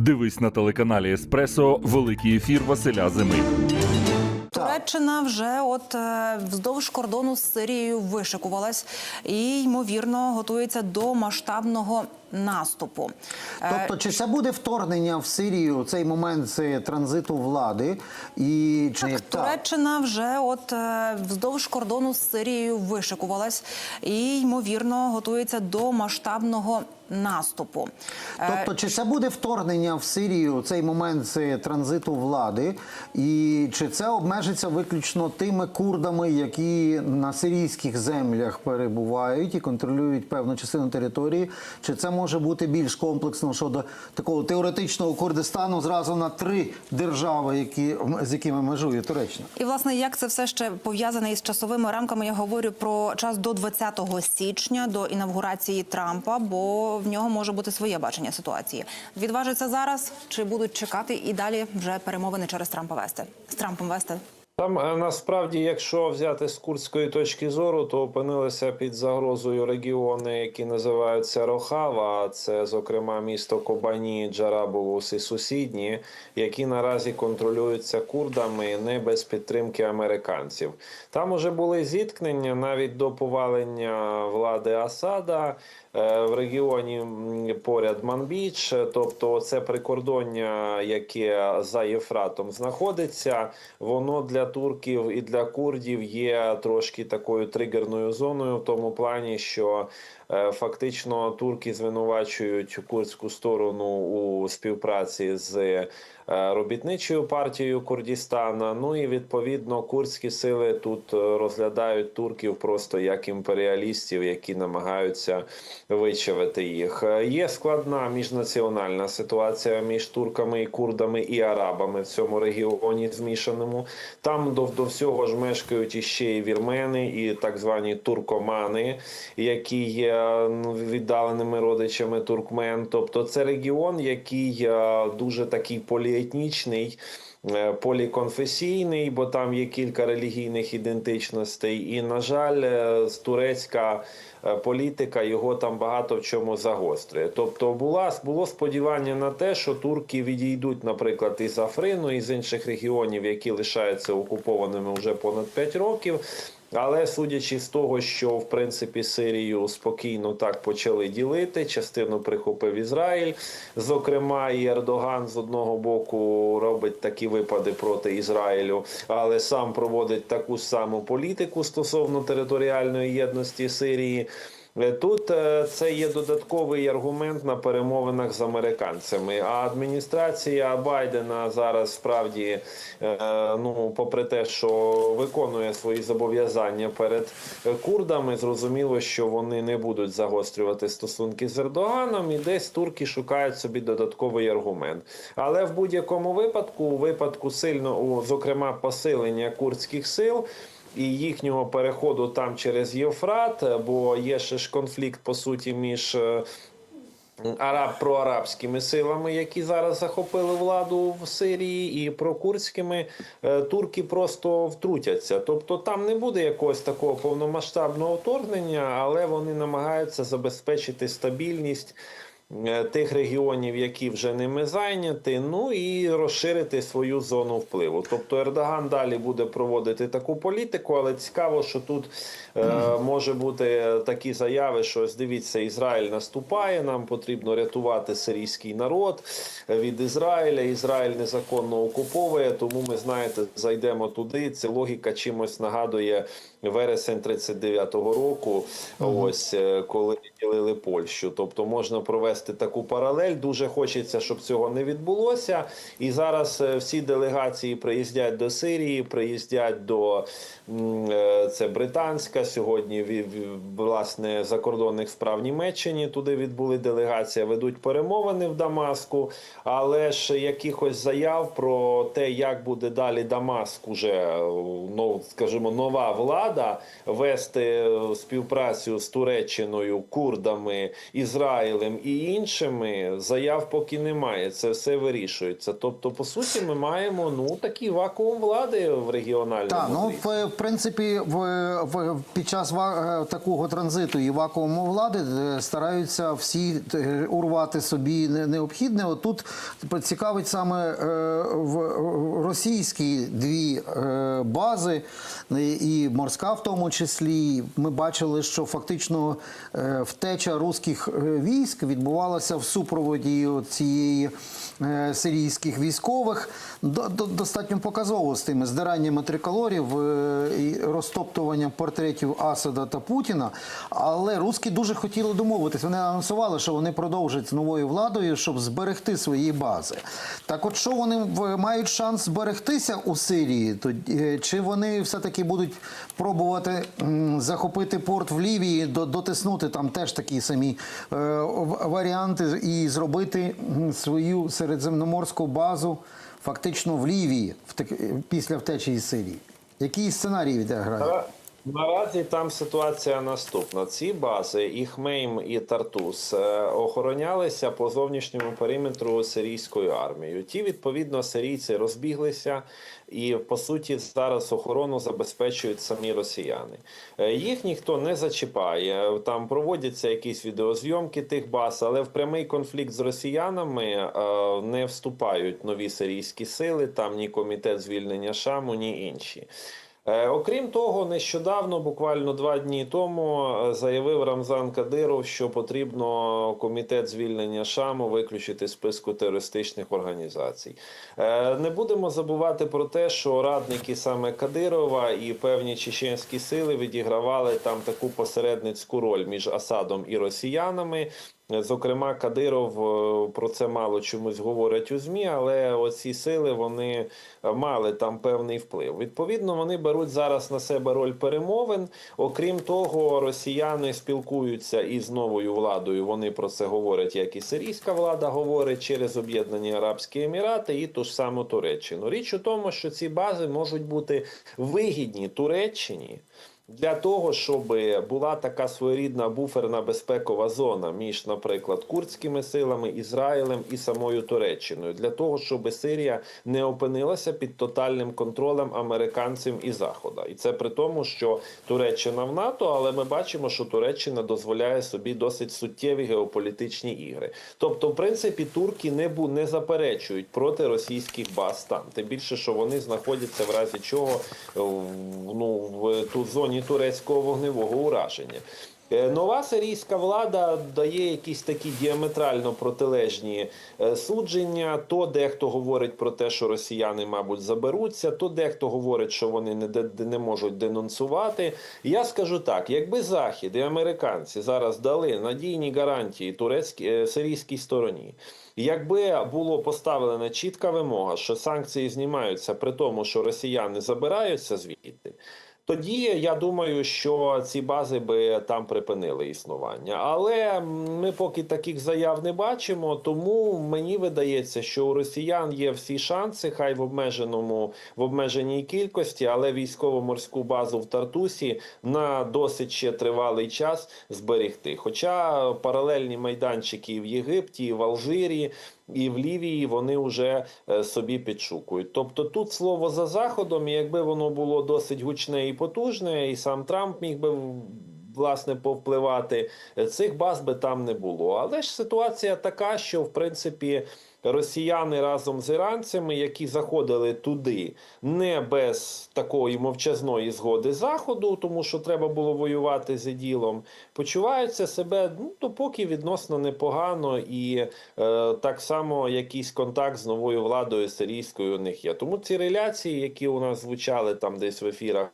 Дивись на телеканалі Еспресо Великий ефір Василя Зими. Туреччина вже от е, вздовж кордону з Сирією вишикувалась і ймовірно готується до масштабного наступу. Е, Тобто, чи це буде вторгнення в Сирію цей момент з транзиту влади? І чи Так, Туреччина вже от е, вздовж кордону з Сирією вишикувалась і ймовірно готується до масштабного наступу. Е, Тобто, чи це буде вторгнення в Сирію цей момент з транзиту влади? І чи це обмежиться виключно тими курдами, які на сирійських землях перебувають і контролюють певну частину території? Чи це може бути більш комплексно щодо такого теоретичного Курдистану зразу на три держави, які з якими межує Туреччина? І власне, як це все ще пов'язане із часовими рамками? Я говорю про час до 20 січня, до інавгурації Трампа, бо в нього може бути своє бачення ситуації. Відважиться зараз чи будуть чекати і далі вже перемовини через Трампа вести з Трампом вести? Там е, насправді, якщо взяти з курдської точки зору, то опинилися під загрозою регіони, які називаються Рохава. Це, зокрема, місто Кобані, Джарабулус і сусідні, які наразі контролюються курдами не без підтримки американців. Там уже були зіткнення навіть до повалення влади Асада. Е, В регіоні поряд Манбіч, тобто це прикордоння, яке за Єфратом знаходиться, воно для турків і для курдів є трошки такою тригерною зоною, в тому плані, що е, фактично турки звинувачують курдську сторону у співпраці з е, робітничою партією Курдістана. Ну і відповідно курдські сили тут е, розглядають турків просто як імперіалістів, які намагаються вичавити їх. Е, Є складна міжнаціональна ситуація між турками і курдами і арабами в цьому регіоні змішаному. Там до, до всього ж мешкають іще і вірмени, і так звані туркомани, які є ну, віддаленими родичами туркмен. Тобто це регіон, який е, дуже такий поліетнічний. е, Поліконфесійний, бо там є кілька релігійних ідентичностей, і на жаль, е, турецька е, політика його там багато в чому загострює. Тобто, була було сподівання на те, що турки відійдуть, наприклад, із Африну із інших регіонів, які лишаються окупованими вже понад 5 років. Але судячи з того, що в принципі Сирію спокійно так почали ділити, частину прихопив Ізраїль. Зокрема, і Ердоган з одного боку робить такі випади проти Ізраїлю, але сам проводить таку саму політику стосовно територіальної єдності Сирії. Е, Тут е, це є додатковий аргумент на перемовинах з американцями. А адміністрація Байдена зараз справді, е, ну попри те, що виконує свої зобов'язання перед курдами, зрозуміло, що вони не будуть загострювати стосунки з Ердоганом, і десь турки шукають собі додатковий аргумент. Але в будь-якому випадку, у випадку сильно, зокрема, посилення курдських сил і їхнього переходу там через Євфрат, бо є ще ж конфлікт по суті між. е, Араб проарабськими силами, які зараз захопили владу в Сирії, і прокурдськими е, турки просто втрутяться. Тобто там не буде якогось такого повномасштабного вторгнення, але вони намагаються забезпечити стабільність е, тих регіонів, які вже ними зайняті, ну і розширити свою зону впливу. Тобто Ердоган далі буде проводити таку політику, але цікаво, що тут е, може бути такі заяви, що ось дивіться, Ізраїль наступає, нам потрібно рятувати сирійський народ від Ізраїля. Ізраїль незаконно окуповує, тому ми знаєте, зайдемо туди. Це логіка чимось нагадує вересень 39-го року. Ось е, коли ділили Польщу. Тобто можна провести таку паралель. Дуже хочеться, щоб цього не відбулося. І зараз е, всі делегації приїздять до Сирії, приїздять до е, це британська. Сьогодні власне закордонних справ Німеччині туди відбули делегація, ведуть перемовини в Дамаску. Але ж якихось заяв про те, як буде далі Дамаск, уже ну, скажімо, нова влада вести співпрацю з Туреччиною, курдами, Ізраїлем і іншими заяв поки немає. Це все вирішується. Тобто, по суті, ми маємо ну такий вакуум влади в регіональному. Так, ну в, в принципі, в, в під час ва- е, такого транзиту і вакууму влади е, стараються всі е, урвати собі необхідне. От тут цікавить саме е, в російські дві е, бази, і морська в тому числі. Ми бачили, що фактично е, втеча руських військ відбувалася в супроводі цієї е, сирійських військових. До, до, достатньо показово з тими здираннями триколорів е, розтоптуванням портретів Асада та Путіна. Але русські дуже хотіли домовитись. Вони анонсували, що вони продовжать з новою владою, щоб зберегти свої бази. Так, от що вони мають шанс зберегтися у Сирії, е, чи вони все-таки будуть пробувати захопити порт в Лівії, дотиснути там теж такі самі варіанти і зробити свою середземноморську базу фактично в Лівії після втечі із Сирії? Який сценарій відіграє? Нара- Наразі там ситуація наступна. Ці бази, і Хмейм, і Тартус, е, охоронялися по зовнішньому периметру сирійською армією. Ті, відповідно, сирійці розбіглися, і по суті зараз охорону забезпечують самі росіяни. Е, Їх ніхто не зачіпає. Там проводяться якісь відеозйомки тих баз, але в прямий конфлікт з росіянами е, не вступають нові сирійські сили, там ні комітет звільнення Шаму, ні інші. Е, Окрім того, нещодавно, буквально два дні тому, е, заявив Рамзан Кадиров, що потрібно комітет звільнення Шаму виключити з списку терористичних організацій. Е, Не будемо забувати про те, що радники саме Кадирова і певні чеченські сили відігравали там таку посередницьку роль між Асадом і росіянами. Зокрема, Кадиров е, про це мало чомусь говорять у змі, але оці сили вони е, мали там певний вплив. Відповідно, вони беруть зараз на себе роль перемовин. Окрім того, росіяни спілкуються із новою владою. Вони про це говорять, як і сирійська влада говорить через Об'єднані Арабські Емірати і ту ж саму Туреччину. Річ у тому, що ці бази можуть бути вигідні Туреччині. Для того щоб була така своєрідна буферна безпекова зона між, наприклад, курдськими силами, Ізраїлем і самою Туреччиною, для того, щоб Сирія не опинилася під тотальним контролем американців і Захода, і це при тому, що Туреччина в НАТО, але ми бачимо, що Туреччина дозволяє собі досить суттєві геополітичні ігри. Тобто, в принципі, турки не бу не заперечують проти російських баз там. Тим більше, що вони знаходяться в разі чого в- ну в ту зоні турецького вогневого ураження. Е, Нова сирійська влада дає якісь такі діаметрально протилежні е, судження. То дехто говорить про те, що росіяни, мабуть, заберуться, то дехто говорить, що вони не, не можуть денонсувати. Я скажу так: якби Захід і американці зараз дали надійні гарантії турецькій е, сирійській стороні. Якби було поставлена чітка вимога, що санкції знімаються при тому, що росіяни забираються звідти, тоді я думаю, що ці бази би там припинили існування. Але ми поки таких заяв не бачимо, тому мені видається, що у росіян є всі шанси, хай в обмеженому в обмеженій кількості, але військово-морську базу в Тартусі на досить ще тривалий час зберегти. Хоча паралельні майданчики в Єгипті, в Алжирі. І в Лівії вони вже е, собі підшукують. Тобто тут слово за заходом, якби воно було досить гучне і потужне, і сам Трамп міг би власне повпливати, цих баз би там не було. Але ж ситуація така, що в принципі. Росіяни разом з іранцями, які заходили туди не без такої мовчазної згоди заходу, тому що треба було воювати з іділом, почуваються себе ну допоки відносно непогано, і е, так само якийсь контакт з новою владою сирійською у них є. Тому ці реляції, які у нас звучали там десь в ефірах.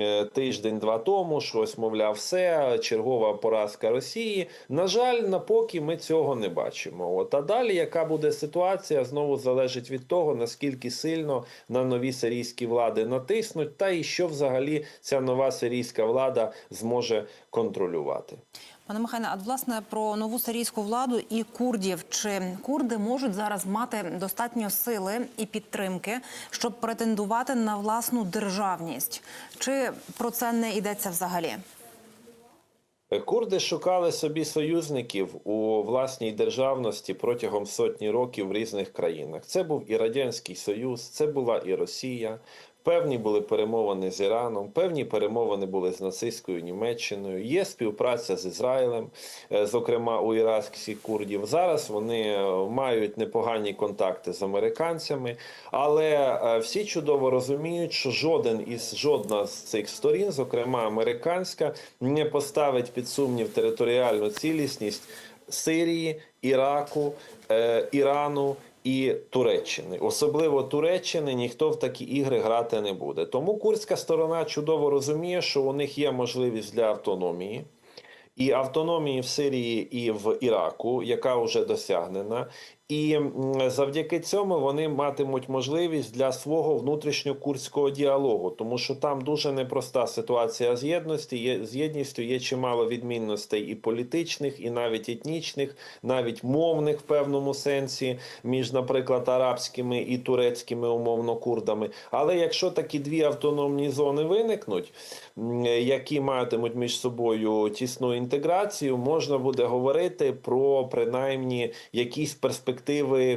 Е, Тиждень-два тому щось, мовляв, все, чергова поразка Росії. На жаль, напоки ми цього не бачимо. От а далі, яка буде ситуація, знову залежить від того, наскільки сильно на нові сирійські влади натиснуть, та і що взагалі ця нова сирійська влада зможе контролювати. Пане Михайле, а власне про нову сирійську владу і курдів. Чи курди можуть зараз мати достатньо сили і підтримки, щоб претендувати на власну державність? Чи про це не йдеться взагалі? Е, Курди шукали собі союзників у власній державності протягом сотні років в різних країнах. Це був і Радянський Союз, це була і Росія. Певні були перемовини з Іраном, певні перемовини були з нацистською Німеччиною. Є співпраця з Ізраїлем, е, зокрема у іракських курдів. Зараз вони е, мають непогані контакти з американцями, але е, всі чудово розуміють, що жоден із жодна з цих сторін, зокрема американська, не поставить під сумнів територіальну цілісність Сирії, Іраку, Ірану і Туреччини. Особливо Туреччини ніхто в такі ігри грати не буде. Тому курська сторона чудово розуміє, що у них є можливість для автономії. І автономії в Сирії і в Іраку, яка вже досягнена, і завдяки цьому вони матимуть можливість для свого внутрішньокурдського діалогу, тому що там дуже непроста ситуація з єдності. Є з єдністю є чимало відмінностей і політичних, і навіть етнічних, навіть мовних в певному сенсі, між, наприклад, арабськими і турецькими умовно курдами. Але якщо такі дві автономні зони виникнуть, які матимуть між собою тісну інтеграцію, можна буде говорити про принаймні якісь перспективи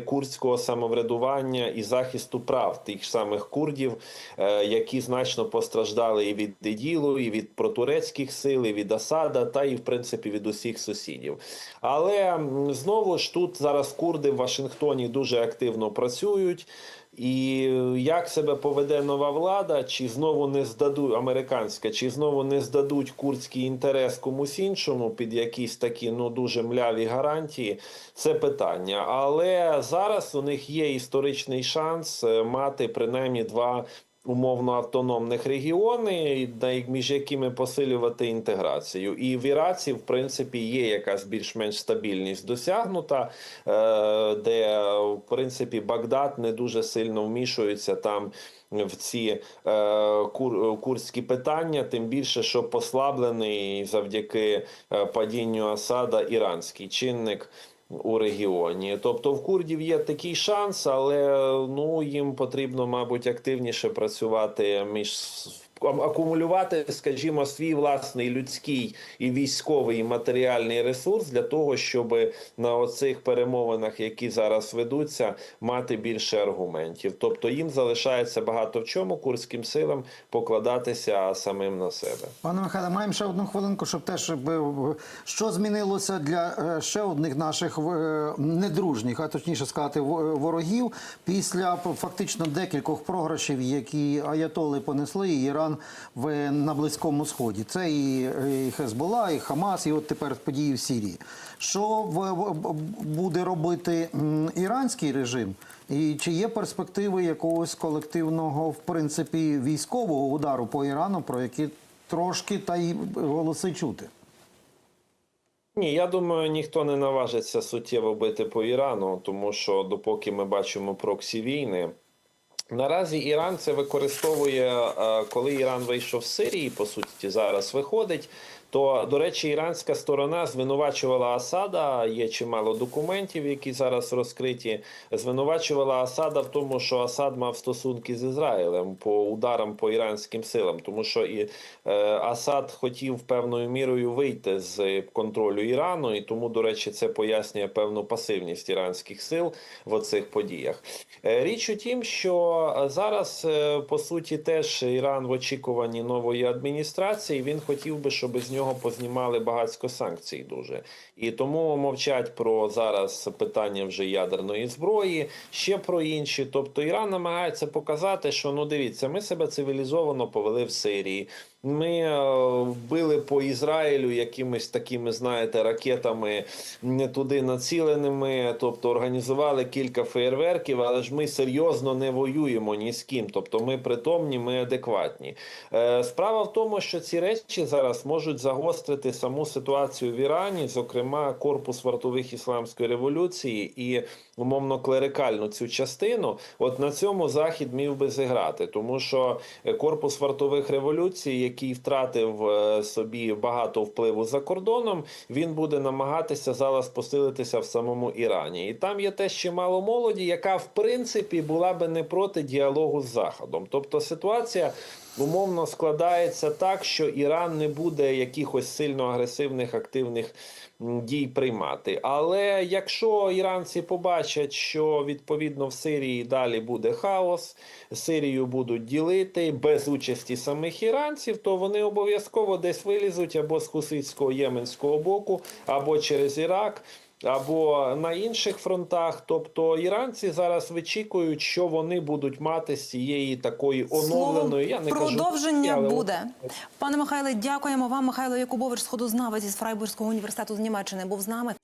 курдського самоврядування і захисту прав тих самих курдів, е, які значно постраждали і від деділу, і від протурецьких сил, і від Асада, та і в принципі від усіх сусідів. Але знову ж тут зараз курди в Вашингтоні дуже активно працюють. І як себе поведе нова влада, чи знову не здадуть американська, чи знову не здадуть курдський інтерес комусь іншому під якісь такі ну дуже мляві гарантії, це питання. Але зараз у них є історичний шанс е, мати принаймні два. Умовно автономних регіони, між якими посилювати інтеграцію, і в Іраці, в принципі, є якась більш-менш стабільність досягнута, е, де в принципі Багдад не дуже сильно вмішується там в ці е, кур, курські питання, тим більше, що послаблений завдяки е, падінню Асада іранський чинник. У регіоні, тобто в курдів є такий шанс, але ну їм потрібно, мабуть, активніше працювати між акумулювати, скажімо, свій власний людський і військовий і матеріальний ресурс для того, щоб на оцих перемовинах, які зараз ведуться, мати більше аргументів. Тобто їм залишається багато в чому курським силам покладатися самим на себе. Пане Михайле, маємо ще одну хвилинку, щоб теж е, що змінилося для е, ще одних наших е, недружніх, а точніше сказати, ворогів після фактично декількох програшів, які аятоли понесли і Іран в на близькому сході. Це і, і Хезбола, і Хамас, і от тепер події в Сирії. Що буде робити іранський режим? І чи є перспективи якогось колективного, в принципі, військового удару по Ірану, про які трошки та й голоси чути? Ні, я думаю, ніхто не наважиться суттєво бити по Ірану, тому що допоки ми бачимо проксі війни. Наразі Іран це використовує, е, коли Іран вийшов з Сирії, по суті, зараз виходить. То, до речі, іранська сторона звинувачувала Асада. Є чимало документів, які зараз розкриті. Звинувачувала Асада в тому, що Асад мав стосунки з Ізраїлем по ударам по іранським силам, тому що і е, Асад хотів певною мірою вийти з контролю Ірану, і тому, до речі, це пояснює певну пасивність іранських сил в оцих подіях. Е, Річ у тім, що зараз е, по суті теж Іран в очікуванні нової адміністрації. Він хотів би, щоб з нього познімали багатько санкцій. Дуже і тому мовчать про зараз питання вже ядерної зброї, ще про інші. Тобто Іран намагається показати, що ну дивіться, ми себе цивілізовано повели в Сирії. Ми е, били по Ізраїлю якимись такими, знаєте, ракетами не туди націленими, тобто організували кілька феєрверків, але ж ми серйозно не воюємо ні з ким. Тобто ми притомні, ми адекватні. Е, Справа в тому, що ці речі зараз можуть загострити саму ситуацію в Ірані, зокрема корпус вартових ісламської революції і умовно клерикальну цю частину. От на цьому захід міг би зіграти, тому що е, корпус вартових революцій, який втратив е, собі багато впливу за кордоном, він буде намагатися зараз посилитися в самому Ірані. І там є теж чимало молоді, яка в принципі була би не проти діалогу з Заходом. Тобто ситуація умовно складається так, що Іран не буде якихось сильно агресивних активних дій приймати. Але якщо іранці побачать, що відповідно в Сирії далі буде хаос, Сирію будуть ділити без участі самих іранців, то вони обов'язково десь вилізуть або з хуситського єменського боку, або через Ірак. Або на інших фронтах, тобто іранці зараз вичікують, що вони будуть мати з цієї такої оновленої. Я не кажу, продовження але буде. Пане Михайле, дякуємо вам. Михайло Якубович, сходознавець із Фрайбурзького університету з Німеччини, був з нами.